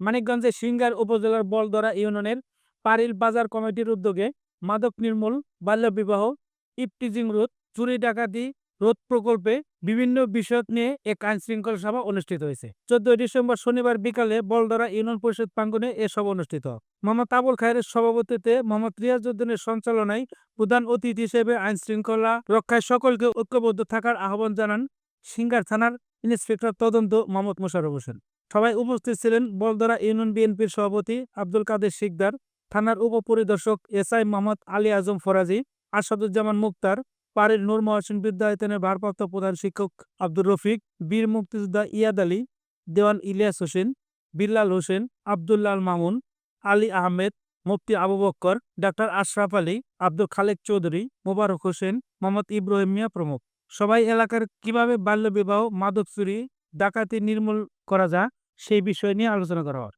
মানিকগঞ্জের সিঙ্গার উপজেলার বলদরা ইউনিয়নের পারিল বাজার কমিটির উদ্যোগে মাদক নির্মূল, বাল্যবিবাহ ইপটিজিং রোধ, চুরি ডাকাতি রোধ প্রকল্পে বিভিন্ন বিষয় নিয়ে এক আইন শৃঙ্খলা সভা অনুষ্ঠিত হয়েছে চোদ্দই ডিসেম্বর শনিবার বিকালে বলদরা ইউনিয়ন পরিষদ প্রাঙ্গনে এ সভা অনুষ্ঠিত। মোহাম্মদ আবুল খায়ের সভাপতিত্বে মোহাম্মদ রিয়াজউদ্দিনের সঞ্চালনায় প্রধান অতিথি হিসেবে আইন শৃঙ্খলা রক্ষায় সকলকে ঐক্যবদ্ধ থাকার আহ্বান জানান সিঙ্গার থানার ইন্সপেক্টর তদন্ত মোহাম্মদ মোশারফ হোসেন। সবাই উপস্থিত ছিলেন বলদরা ইউনিয়ন বিএনপির সভাপতি আব্দুল কাদের শিকদার, থানার উপপরিদর্শক এসআই মোহাম্মদ আলী আজম ফরাজি, আসাদুজ্জামান মুক্তার, পাড়ির নূর মহসিন বিদ্যায়তনের ভারপ্রাপ্ত প্রধান শিক্ষক আব্দুর রফিক, বীর মুক্তিযোদ্ধা ইয়াদ আলী, দেওয়ান ইলিয়াস হোসেন, বিল্লাল হোসেন, আবদুল্লাল মামুন, আলী আহমেদ, মুফতি আবু বক্কর, ডাক্তার আশরাফ আলী, আব্দুল খালেক চৌধুরী, মোবারক হোসেন, মোহাম্মদ ইব্রাহিম মিয়া প্রমুখ। সবাই এলাকার কীভাবে বাল্যবিবাহ, মাদক চুরি, ডাকাতি নির্মূল করা যায়, সেই বিষয় নিয়ে আলোচনা করা হয়।